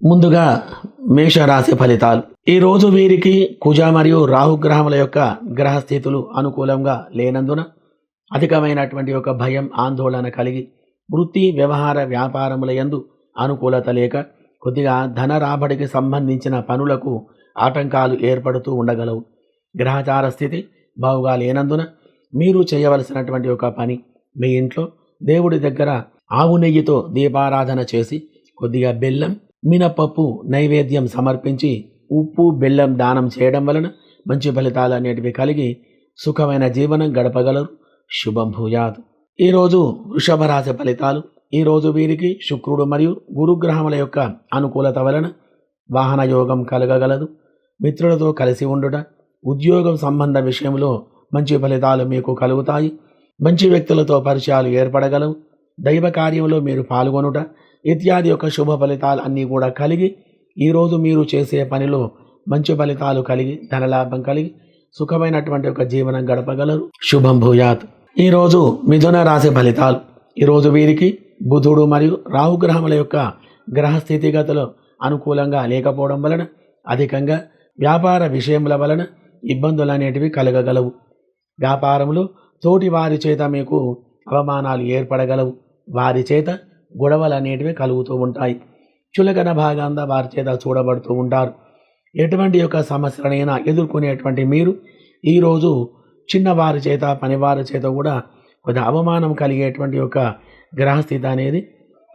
ముందుగా మేషరాశి ఫలితాలు. ఈ రోజు వీరికి కుజ మరియు రాహుగ్రహముల యొక్క గ్రహస్థితులు అనుకూలంగా లేనందున అధికమైనటువంటి ఒక భయం ఆందోళన కలిగి వృత్తి వ్యవహార వ్యాపారముల యందు అనుకూలత లేక కొద్దిగా ధన రాబడికి సంబంధించిన పనులకు ఆటంకాలు ఏర్పడుతూ ఉండగలవు. గ్రహచార స్థితి బావుగా లేనందున మీరు చేయవలసినటువంటి ఒక పని మీ ఇంట్లో దేవుడి దగ్గర ఆవు నెయ్యితో దీపారాధన చేసి కొద్దిగా బెల్లం మినపప్పు నైవేద్యం సమర్పించి ఉప్పు బెల్లం దానం చేయడం వలన మంచి ఫలితాలు అనేటివి కలిగి సుఖమైన జీవనం గడపగలరు. శుభం భూయాత్. ఈరోజు వృషభ రాశి ఫలితాలు. ఈరోజు వీరికి శుక్రుడు మరియు గురుగ్రహముల యొక్క అనుకూలత వలన వాహన యోగం కలగగలదు. మిత్రులతో కలిసి ఉండుట ఉద్యోగం సంబంధ విషయంలో మంచి ఫలితాలు మీకు కలుగుతాయి. మంచి వ్యక్తులతో పరిచయాలు ఏర్పడగలవు. దైవ కార్యంలో మీరు పాల్గొనుట ఇత్యాది యొక్క శుభ ఫలితాలు అన్నీ కూడా కలిగి ఈరోజు మీరు చేసే పనిలో మంచి ఫలితాలు కలిగి ధనలాభం కలిగి సుఖమైనటువంటి ఒక జీవనం గడపగలరు. శుభం భూయాత్. ఈరోజు మిథున రాశి ఫలితాలు. ఈరోజు వీరికి బుధుడు మరియు రాహుగ్రహముల యొక్క గ్రహ స్థితిగతులు అనుకూలంగా లేకపోవడం వలన అధికంగా వ్యాపార విషయముల వలన ఇబ్బందులు అనేటివి కలగగలవు. వ్యాపారంలో తోటి వారి చేత మీకు అవమానాలు ఏర్పడగలవు. వారి చేత గొడవలు అనేటివి కలుగుతూ ఉంటాయి. చులకన భాగంగా వారి చేత చూడబడుతూ ఉంటారు. ఎటువంటి యొక్క సమస్యలనైనా ఎదుర్కొనేటువంటి మీరు ఈరోజు చిన్నవారి చేత పనివారి చేత కూడా కొద్ది అవమానం కలిగేటువంటి యొక్క గ్రహస్థితి అనేది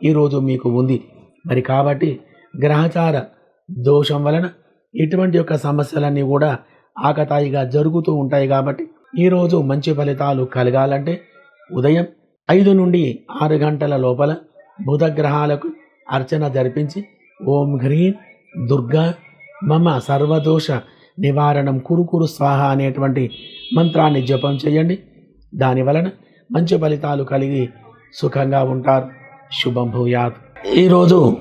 ఈరోజు మీకు ఉంది. మరి కాబట్టి గ్రహచార దోషం వలన ఇటువంటి యొక్క సమస్యలన్నీ కూడా ఆకతాయిగా జరుగుతూ ఉంటాయి కాబట్టి ఈరోజు మంచి ఫలితాలు కలగాలంటే ఉదయం ఐదు నుండి ఆరు గంటల లోపల బుధ గ్రహాలకు అర్చన జరిపించి ఓం హ్రీం దుర్గా మమ సర్వదోష నివారణం కురుకురు స్వాహ అనేటువంటి మంత్రాన్ని జపం చేయండి. దాని వలన మంచి ఫలితాలు కలిగి సుఖంగా ఉంటారు. శుభం భూయాత్. ఈరోజు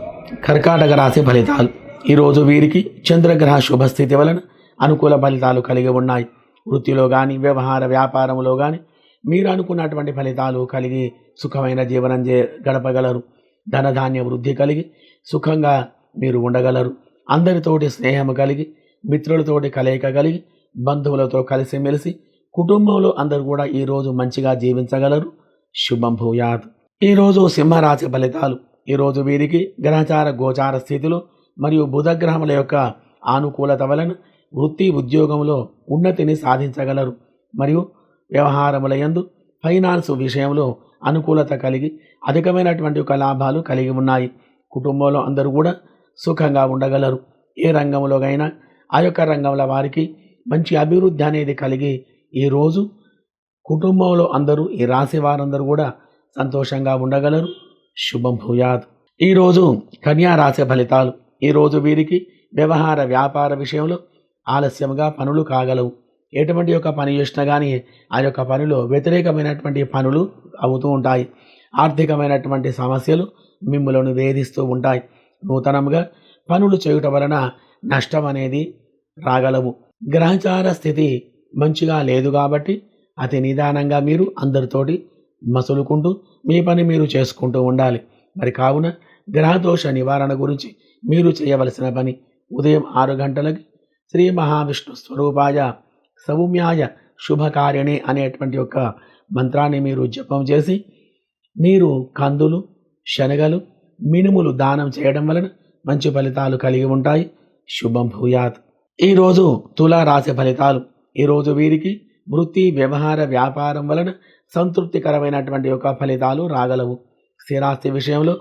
కర్కాటక రాశి ఫలితాలు. ఈరోజు వీరికి చంద్రగ్రహ శుభస్థితి వలన అనుకూల ఫలితాలు కలిగి ఉన్నాయి. వృత్తిలో కానీ వ్యవహార వ్యాపారంలో కానీ మీరు అనుకున్నటువంటి ఫలితాలు కలిగి సుఖమైన జీవనం చే గడపగలరు. ధనధాన్య వృద్ధి కలిగి సుఖంగా మీరు ఉండగలరు. అందరితోటి స్నేహం కలిగి మిత్రులతోటి కలయిక కలిగి బంధువులతో కలిసిమెలిసి కుటుంబంలో అందరూ కూడా ఈరోజు మంచిగా జీవించగలరు. శుభం భూయాత్. ఈరోజు సింహరాశి ఫలితాలు. ఈరోజు వీరికి గ్రహచార గోచార స్థితిలో మరియు బుధగ్రహముల యొక్క ఆనుకూలత వలన వృత్తి ఉద్యోగంలో ఉన్నతిని సాధించగలరు. మరియు వ్యవహారముల యందు ఫైనాన్స్ విషయంలో అనుకూలత కలిగి అధికమైనటువంటి ఒక లాభాలు కలిగి ఉన్నాయి. కుటుంబంలో అందరూ కూడా సుఖంగా ఉండగలరు. ఏ రంగంలోనైనా ఆ యొక్క రంగంలో వారికి మంచి అభివృద్ధి అనేది కలిగి ఈరోజు కుటుంబంలో అందరూ ఈ రాశి వారందరూ కూడా సంతోషంగా ఉండగలరు. శుభం భూయాద్ ఈరోజు కన్యా రాశి ఫలితాలు. ఈరోజు వీరికి వ్యవహార వ్యాపార విషయంలో ఆలస్యంగా పనులు కాగలవు. ఎటువంటి యొక్క పని చేసినా కానీ ఆ యొక్క పనిలో వ్యతిరేకమైనటువంటి పనులు అవుతూ ఉంటాయి. ఆర్థికమైనటువంటి సమస్యలు మిమ్మల్ని వేధిస్తూ ఉంటాయి. నూతనంగా పనులు చేయుట వలన నష్టం అనేది రాగలవు. గ్రహచార స్థితి మంచిగా లేదు కాబట్టి అతి నిదానంగా మీరు అందరితోటి మసులుకుంటూ మీ పని మీరు చేసుకుంటూ ఉండాలి. మరి కావున గ్రహదోష నివారణ గురించి మీరు చేయవలసిన పని ఉదయం ఆరు గంటలకి శ్రీ మహావిష్ణు స్వరూపాయ సౌమ్యాయ శుభకార్యణి అనేటువంటి యొక్క మంత్రాన్ని మీరు జపం చేసి మీరు కందులు శనగలు మినుములు దానం చేయడం వలన మంచి ఫలితాలు కలిగి ఉంటాయి. శుభం భూయాత్. ఈరోజు తులారాశి ఫలితాలు. ఈరోజు వీరికి వృత్తి వ్యవహార వ్యాపారం వలన సంతృప్తికరమైనటువంటి యొక్క ఫలితాలు రాగలవు. స్థిరాస్తి విషయంలో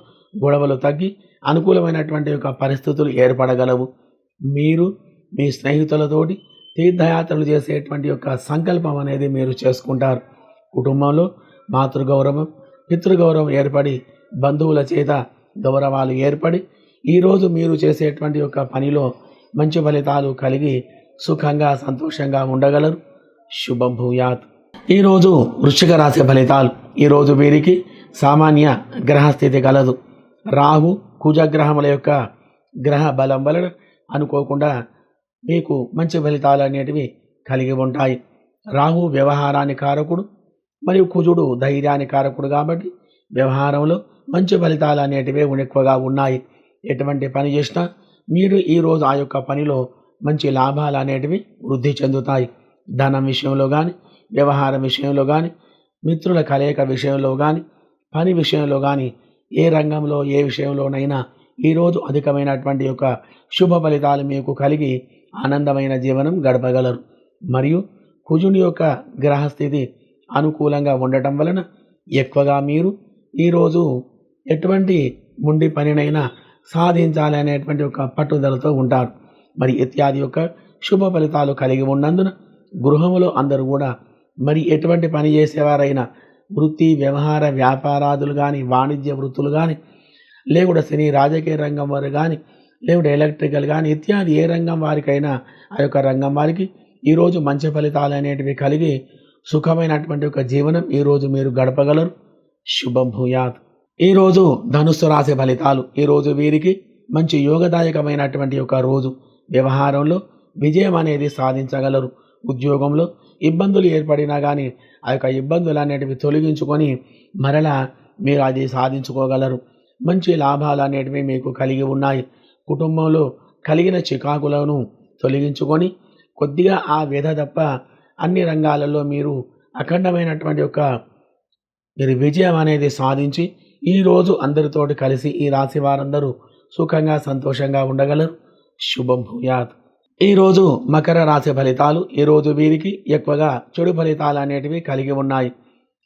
గొడవలు తగ్గి అనుకూలమైనటువంటి యొక్క పరిస్థితులు ఏర్పడగలవు. మీరు మీ స్నేహితులతోటి తీర్థయాత్రలు చేసేటువంటి యొక్క సంకల్పం అనేది మీరు చేసుకుంటారు. కుటుంబంలో మాతృగౌరవం పితృగౌరవం ఏర్పడి బంధువుల చేత గౌరవాలు ఏర్పడి ఈరోజు మీరు చేసేటువంటి యొక్క పనిలో మంచి ఫలితాలు కలిగి సుఖంగా సంతోషంగా ఉండగలరు. శుభం భూయాత్. ఈరోజు వృశ్చిక రాశి ఫలితాలు. ఈరోజు వీరికి సామాన్య గ్రహస్థితి కలదు. రాహు కుజగ్రహముల యొక్క గ్రహ బలం వలన అనుకోకుండా మీకు మంచి ఫలితాలు అనేటివి కలిగి ఉంటాయి. రాహు వ్యవహారాన్ని కారకుడు మరియు కుజుడు ధైర్యాన్ని కారకుడు కాబట్టి వ్యవహారంలో మంచి ఫలితాలు అనేటివి ఎక్కువగా ఉన్నాయి. ఎటువంటి పని చేసినా మీరు ఈరోజు ఆ యొక్క పనిలో మంచి లాభాలు అనేటివి వృద్ధి చెందుతాయి. ధనం విషయంలో కానీ వ్యవహారం విషయంలో కానీ మిత్రుల కలయిక విషయంలో కానీ పని విషయంలో కానీ ఏ రంగంలో ఏ విషయంలోనైనా ఈరోజు అధికమైనటువంటి యొక్క శుభ ఫలితాలు మీకు కలిగి ఆనందమైన జీవనం గడపగలరు. మరియు కుజుని యొక్క గ్రహస్థితి అనుకూలంగా ఉండటం వలన ఎక్కువగా మీరు ఈరోజు ఎటువంటి ముండి పనినైనా సాధించాలి అనేటువంటి ఒక పట్టుదలతో ఉంటారు. మరి ఇత్యాది యొక్క శుభ ఫలితాలు కలిగి ఉన్నందున గృహములో అందరూ కూడా మరి ఎటువంటి పని చేసేవారైనా వృత్తి వ్యవహార వ్యాపారాదులు కానీ వాణిజ్య వృత్తులు కానీ లేకుండా సినీ రాజకీయ రంగం వారు కానీ లేవుడు ఎలక్ట్రికల్ కానీ ఇత్యాది ఏ రంగం వారికైనా ఆ యొక్క రంగం వారికి ఈరోజు మంచి ఫలితాలు అనేటివి కలిగి సుఖమైనటువంటి ఒక జీవనం ఈరోజు మీరు గడపగలరు. శుభం భూయాత్. ఈరోజు ధనుస్సు రాశి ఫలితాలు. ఈరోజు వీరికి మంచి యోగదాయకమైనటువంటి ఒక రోజు. వ్యవహారంలో విజయం అనేది సాధించగలరు. ఉద్యోగంలో ఇబ్బందులు ఏర్పడినా కానీ ఆ యొక్క ఇబ్బందులు అనేటివి తొలగించుకొని మరలా మీరు అది సాధించుకోగలరు. మంచి లాభాలు అనేటివి మీకు కలిగి ఉన్నాయి. కుటుంబంలో కలిగిన చికాకులను తొలగించుకొని కొద్దిగా ఆ వ్యధ తప్ప అన్ని రంగాలలో మీరు అఖండమైనటువంటి ఒక మీరు విజయం అనేది సాధించి ఈరోజు అందరితోటి కలిసి ఈ రాశి వారందరూ సుఖంగా సంతోషంగా ఉండగలరు. శుభం భూయాత్. ఈరోజు మకర రాశి ఫలితాలు ఈరోజు వీరికి ఎక్కువగా చెడు ఫలితాలు అనేటివి కలిగి ఉన్నాయి.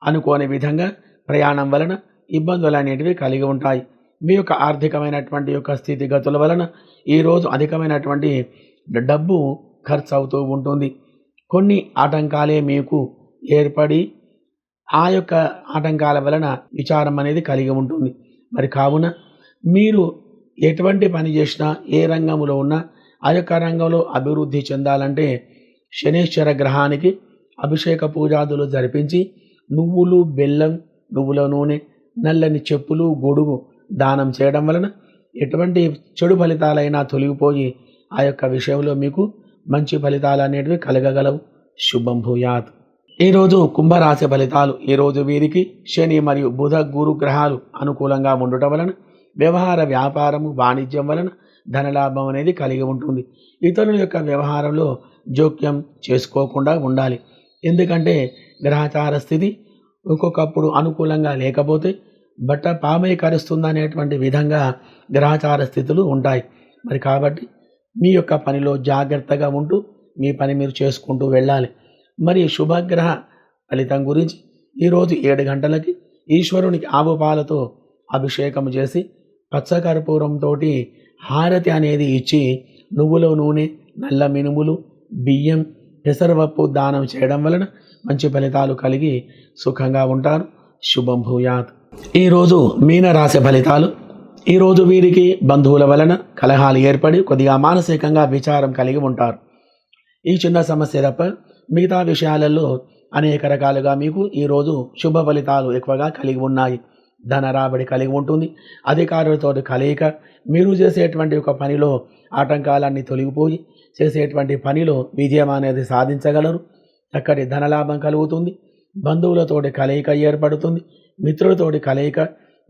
అనుకోని విధంగా ప్రయాణం వలన ఇబ్బందులు అనేటివి కలిగి ఉంటాయి. మీ యొక్క ఆర్థికమైనటువంటి యొక్క స్థితిగతుల వలన ఈరోజు అధికమైనటువంటి డబ్బు ఖర్చు అవుతూ ఉంటుంది. కొన్ని ఆటంకాలే మీకు ఏర్పడి ఆ యొక్క ఆటంకాల వలన విచారం అనేది కలిగి ఉంటుంది. మరి కావున మీరు ఎటువంటి పని చేసినా ఏ రంగంలో ఉన్నా ఆ యొక్క రంగంలో అభివృద్ధి చెందాలంటే శనీశ్వర గ్రహానికి అభిషేక పూజాదులు జరిపించి నువ్వులు బెల్లం నువ్వుల నూనె నల్లని చెప్పులు గొడుగు దానం చేయడం వలన ఎటువంటి చెడు ఫలితాలైనా తొలగిపోయి ఆ యొక్క విషయంలో మీకు మంచి ఫలితాలు అనేటివి కలగగలవు. శుభం భూయాత్. ఈరోజు కుంభరాశి ఫలితాలు ఈరోజు వీరికి శని మరియు బుధ గురు గ్రహాలు అనుకూలంగా ఉండటం వలన వ్యవహార వ్యాపారము వాణిజ్యం వలన ధనలాభం అనేది కలిగి ఉంటుంది. ఇతరుల యొక్క వ్యవహారంలో జోక్యం చేసుకోకుండా ఉండాలి. ఎందుకంటే గ్రహచార స్థితి ఒక్కొక్కప్పుడు అనుకూలంగా లేకపోతే బట్ట పామై కరుస్తుందనేటువంటి విధంగా గ్రహచార స్థితులు ఉంటాయి. మరి కాబట్టి మీ యొక్క పనిలో జాగ్రత్తగా ఉంటూ మీ పని మీరు చేసుకుంటూ వెళ్ళాలి. మరి శుభగ్రహ ఫలితం గురించి ఈరోజు ఏడు గంటలకి ఈశ్వరునికి ఆవు పాలతో అభిషేకం చేసి పచ్చకర్పూరంతో హారతి అనేది ఇచ్చి నువ్వుల నూనె నల్ల మినుములు బియ్యం పెసరపప్పు దానం చేయడం వలన మంచి ఫలితాలు కలిగి సుఖంగా ఉంటారు. శుభం భూయాత్. ఈరోజు మీనరాశి ఫలితాలు ఈరోజు వీరికి బంధువుల వలన కలహాలు ఏర్పడి కొద్దిగా మానసికంగా విచారం కలిగి ఉంటారు. ఈ చిన్న సమస్య తప్ప మిగతా విషయాలలో అనేక రకాలుగా మీకు ఈరోజు శుభ ఫలితాలు ఎక్కువగా కలిగి ఉన్నాయి. ధన రాబడి కలిగి ఉంటుంది. అధికారులతో కలయిక మీరు చేసేటువంటి ఒక పనిలో ఆటంకాలన్నీ తొలగిపోయి చేసేటువంటి పనిలో విజయం అనేది సాధించగలరు. చక్కటి ధనలాభం కలుగుతుంది. బంధువులతోటి కలయిక ఏర్పడుతుంది మిత్రులతోటి కలయిక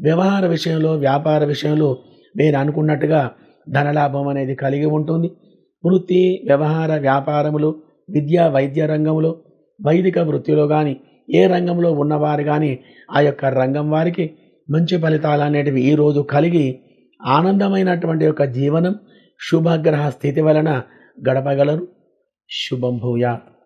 వ్యవహార విషయంలో వ్యాపార విషయంలో నేను అనుకున్నట్టుగా ధనలాభం అనేది కలిగి ఉంటుంది. వృత్తి వ్యవహార వ్యాపారములు విద్యా వైద్య రంగంలో వైదిక వృత్తిలో కానీ ఏ రంగంలో ఉన్నవారు కానీ ఆ యొక్క రంగం వారికి మంచి ఫలితాలు అనేటివి ఈరోజు కలిగి ఆనందమైనటువంటి యొక్క జీవనం శుభగ్రహ స్థితి వలన గడపగలరు. శుభం భూయాత్.